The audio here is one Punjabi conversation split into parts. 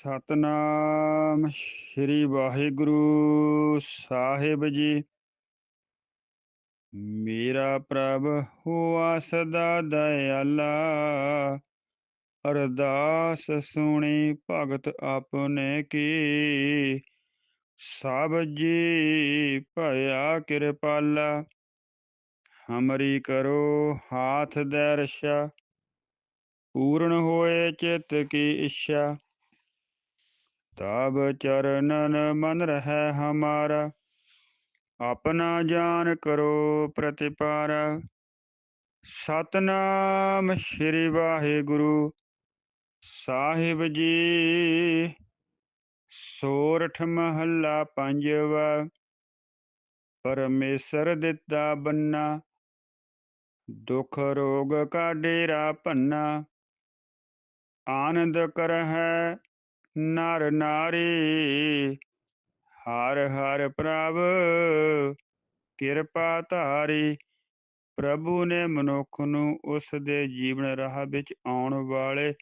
ਸਤਨਾਮ ਸ੍ਰੀ ਵਾਹਿਗੁਰੂ ਸਾਹਿਬ ਜੀ। ਮੇਰਾ ਪ੍ਰਭ ਹੋਆ ਸਦਾ ਦਇਆਲਾ, ਅਰਦਾਸ ਸੁਣੀ ਭਗਤ ਆਪਨੇ ਕੀ। ਸਭ ਜੀ ਭਇਆ ਕਿਰਪਾਲਾ, ਹਮਰੀ ਕਰੋ ਹਾਥ ਦੇ ਰਸ਼ਾ ਪੂਰਨ ਹੋਏ ਚਿਤ ਕੀ ਇੱਛਾ। ਤਬ ਚਰਨਨ ਮਨ ਰਹਿ ਹਮਾਰਾ, ਆਪਣਾ ਜਾਨ ਕਰੋ ਪ੍ਰਤਿਪਾਰ। ਸਤਨਾਮ ਸ੍ਰੀ ਵਾਹਿਗੁਰੂ ਸਾਹਿਬ ਜੀ, ਸੋਰਠ ਮਹੱਲਾ ਪੰਜਵਾ, ਪਰਮੇਸ਼ਰ ਦਿੱਤਾ ਬੰਨਾ, ਦੁਖ ਰੋਗ ਕਾ ਡੇਰਾ ਭੰਨਾ, ਆਨੰਦ ਕਰਹਿ ਨਰ ਨਾਰੀ, ਹਰ ਹਰ ਪ੍ਰਭ, ਕਿਰਪਾ ਧਾਰੀ। ਪ੍ਰਭੂ ਨੇ ਮਨੁੱਖ ਨੂੰ ਉਸ ਦੇ ਜੀਵਨ ਰਾਹ ਵਿੱਚ ਆਉਣ ਵਾਲੇ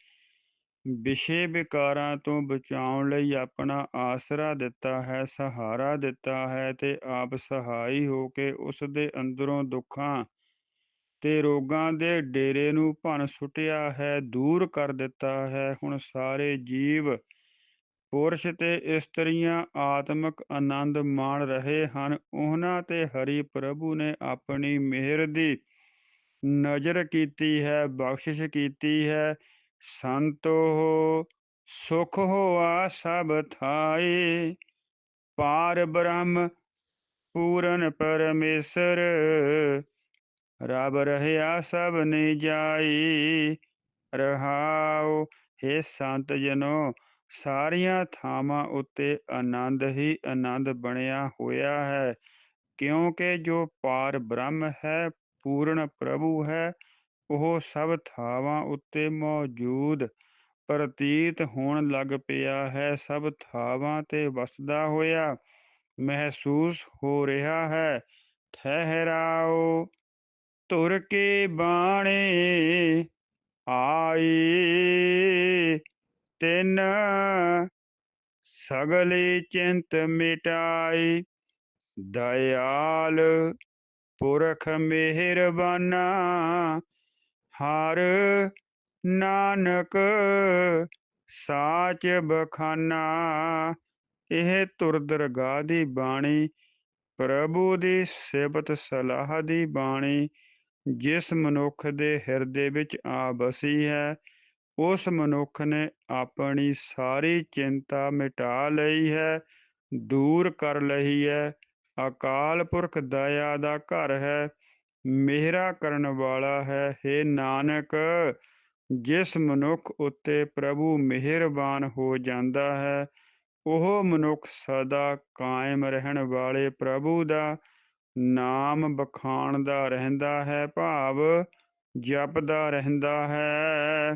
ਵਿਸ਼ੇ ਵਿਕਾਰਾਂ ਤੋਂ ਬਚਾਉਣ ਲਈ ਆਪਣਾ ਆਸਰਾ ਦਿੱਤਾ ਹੈ, ਸਹਾਰਾ ਦਿੱਤਾ ਹੈ ਤੇ ਆਪ ਸਹਾਈ ਹੋ ਕੇ ਉਸ ਦੇ ਅੰਦਰੋਂ ਦੁੱਖਾਂ ਤੇ ਰੋਗਾਂ ਦੇ ਡੇਰੇ ਨੂੰ ਭੰਨ ਸੁੱਟਿਆ ਹੈ, ਦੂਰ ਕਰ ਦਿੱਤਾ ਹੈ। ਹੁਣ ਸਾਰੇ ਜੀਵ ਪੁਰਸ਼ ਤੇ ਇਸਤਰੀਆਂ ਆਤਮਿਕ ਆਨੰਦ ਮਾਣ ਰਹੇ ਹਨ। ਉਹਨਾਂ ਤੇ ਹਰੀ ਪ੍ਰਭੂ ਨੇ ਆਪਣੀ ਮਿਹਰ ਦੀ ਨਜ਼ਰ ਕੀਤੀ ਹੈ, ਬਖਸ਼ਿਸ਼ ਕੀਤੀ ਹੈ। ਸੰਤੋ ਸੁਖ ਹੋਆ ਸਭ ਥਾਈ ਪਾਰ ਬ੍ਰਹਮ ਪੂਰਨ ਪਰਮੇਸ਼ਰ, ਰਬ ਰਹਿਆ ਸਭ ਨੇ ਜਾਈ ਰਹਾਉ हे ਸੰਤ ਜਨੋ ਸਾਰੀਆਂ ਥਾਵਾਂ ਉੱਤੇ ਆਨੰਦ ਹੀ ਆਨੰਦ ਬਣਿਆ ਹੋਇਆ ਹੈ, ਕਿਉਂਕਿ ਜੋ ਪਾਰ ਬ੍ਰਹਮ ਹੈ, ਪੂਰਨ ਪ੍ਰਭੂ ਹੈ, ਉਹ ਸਭ ਥਾਵਾਂ ਉੱਤੇ ਮੌਜੂਦ ਪ੍ਰਤੀਤ ਹੋਣ ਲੱਗ ਪਿਆ ਹੈ, ਸਭ ਥਾਵਾਂ ਤੇ ਵਸਦਾ ਹੋਇਆ ਮਹਿਸੂਸ ਹੋ ਰਿਹਾ ਹੈ। ਠਹਿਰਾਓ, ਤੁਰ ਕੇ ਬਾਣੇ, ਆਈ। ਤਿਨ ਸਗਲੀ ਚਿੰਤ ਮਿਟਾਈ, ਦਇਆਲ ਪੁਰਖ ਮਿਹਰਬਾਨਾ, ਹਰ ਨਾਨਕ ਸਾਚ ਬਖਾਨਾ। ਇਹ ਤੁਰ ਦਰਗਾਹ ਦੀ ਬਾਣੀ, ਪ੍ਰਭੂ ਦੀ ਸਿਫਤ ਸਲਾਹ ਦੀ ਬਾਣੀ, ਜਿਸ ਮਨੁੱਖ ਦੇ ਹਿਰਦੇ ਵਿੱਚ ਆ ਬਸੀ ਹੈ ਉਸ ਮਨੁੱਖ ਨੇ ਆਪਣੀ ਸਾਰੀ ਚਿੰਤਾ ਮਿਟਾ ਲਈ ਹੈ, ਦੂਰ ਕਰ ਲਈ ਹੈ। ਅਕਾਲ ਪੁਰਖ ਦਇਆ ਦਾ ਘਰ ਹੈ, ਮਿਹਰਾ ਕਰਨ ਵਾਲਾ ਹੈ। हे ਨਾਨਕ, ਜਿਸ ਮਨੁੱਖ ਉੱਤੇ ਪ੍ਰਭੂ ਮਿਹਰਬਾਨ ਹੋ ਜਾਂਦਾ ਹੈ, ਉਹ ਮਨੁੱਖ ਸਦਾ ਕਾਇਮ ਰਹਿਣ ਵਾਲੇ ਪ੍ਰਭੂ ਦਾ ਨਾਮ ਬਖਾਣਦਾ ਰਹਿੰਦਾ ਹੈ, ਭਾਵ ਜਪਦਾ ਰਹਿੰਦਾ ਹੈ।